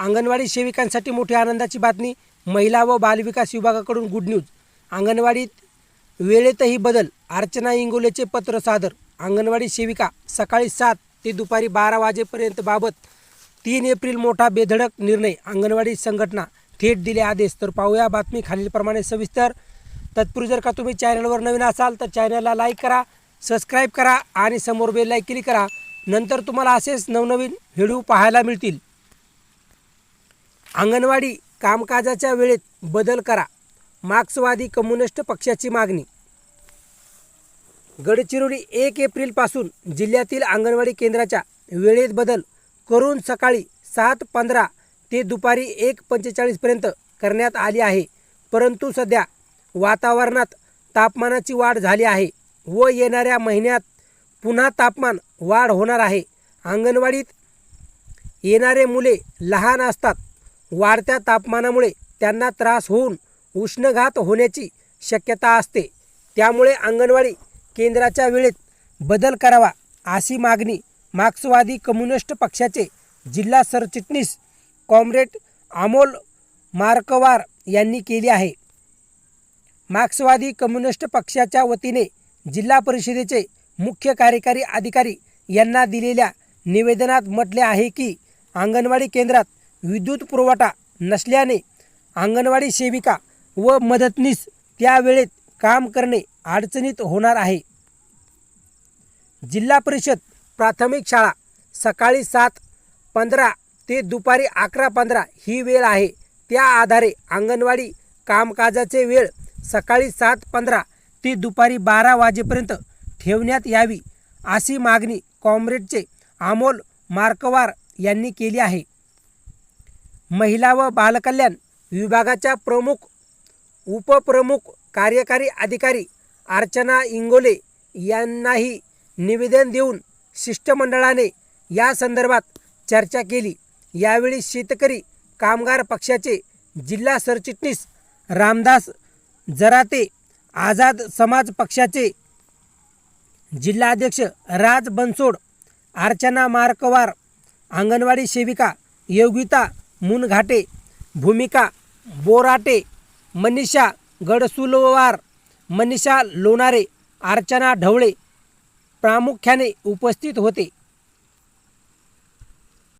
अंगणवाडी सेविकांसाठी मोठी आनंदाची बातमी महिला व बालविकास विभागाकडून गुड न्यूज. अंगणवाडीत वेळेतही बदल अर्चना इंगोलेचे पत्र सादर. अंगणवाडी सेविका सकाळी सात ते दुपारी बारा वाजेपर्यंत बाबत तीन एप्रिल मोठा बेधडक निर्णय. अंगणवाडी संघटना थेट दिले आदेश. तर पाहूया बातमी खालीलप्रमाणे सविस्तर. तत्पूर्वी जर का तुम्ही चॅनलवर नवीन असाल तर चॅनलला लाईक करा सबस्क्राईब करा आणि समोर बेल लाईक क्लिक करा. नंतर तुम्हाला असेच नवनवीन व्हिडिओ पाहायला मिळतील. अंगणवाडी कामकाजाच्या वेळेत बदल करा. मार्क्सवादी कम्युनिस्ट पक्षाची मागणी. गडचिरोली एक एप्रिलपासून जिल्ह्यातील अंगणवाडी केंद्राच्या वेळेत बदल करून सकाळी सात पंधरा ते दुपारी एक पंचेचाळीसपर्यंत करण्यात आली आहे. परंतु सध्या वातावरणात तापमानाची वाढ झाली आहे व येणाऱ्या महिन्यात पुन्हा तापमान वाढ होणार आहे. अंगणवाडीत येणारे मुले लहान असतात. वाढत्या तापमानामुळे त्यांना त्रास होऊन उष्णघात होण्याची शक्यता असते. त्यामुळे अंगणवाडी केंद्राच्या वेळेत बदल करावा अशी मागणी मार्क्सवादी कम्युनिस्ट पक्षाचे जिल्हा सरचिटणीस कॉम्रेड अमोल मार्कवार यांनी केली आहे. मार्क्सवादी कम्युनिस्ट पक्षाच्या वतीने जिल्हा परिषदेचे मुख्य कार्यकारी अधिकारी यांना दिलेल्या निवेदनात म्हटले आहे की अंगणवाडी केंद्रात विद्युत पुरवठा नसल्याने अंगणवाडी सेविका व मदतनीस त्या वेळेत काम करणे अडचणीत होणार आहे. जिल्हा परिषद प्राथमिक शाळा सकाळी सात पंधरा ते दुपारी अकरा पंधरा ही वेळ आहे. त्या आधारे अंगणवाडी कामकाजाचे वेळ सकाळी सात पंधरा ते दुपारी बारा वाजेपर्यंत ठेवण्यात यावी अशी मागणी कॉम्रेडचे अमोल मार्कवार यांनी केली आहे. महिला व बालकल्याण विभागाच्या प्रमुख उपप्रमुख कार्यकारी अधिकारी अर्चना इंगोले यांनाही निवेदन देऊन शिष्टमंडळाने या संदर्भात चर्चा केली. यावेळी शेतकरी कामगार पक्षाचे जिल्हा सरचिटणीस रामदास जराते आझाद समाज पक्षाचे जिल्हाध्यक्ष राज बनसोड अर्चना मार्कवार अंगणवाडी सेविका योगिता मुनघाटे भूमिका बोराटे मनीषा गडसुलवार मनीषा लोणारे अर्चना ढवळे प्रामुख्याने उपस्थित होते.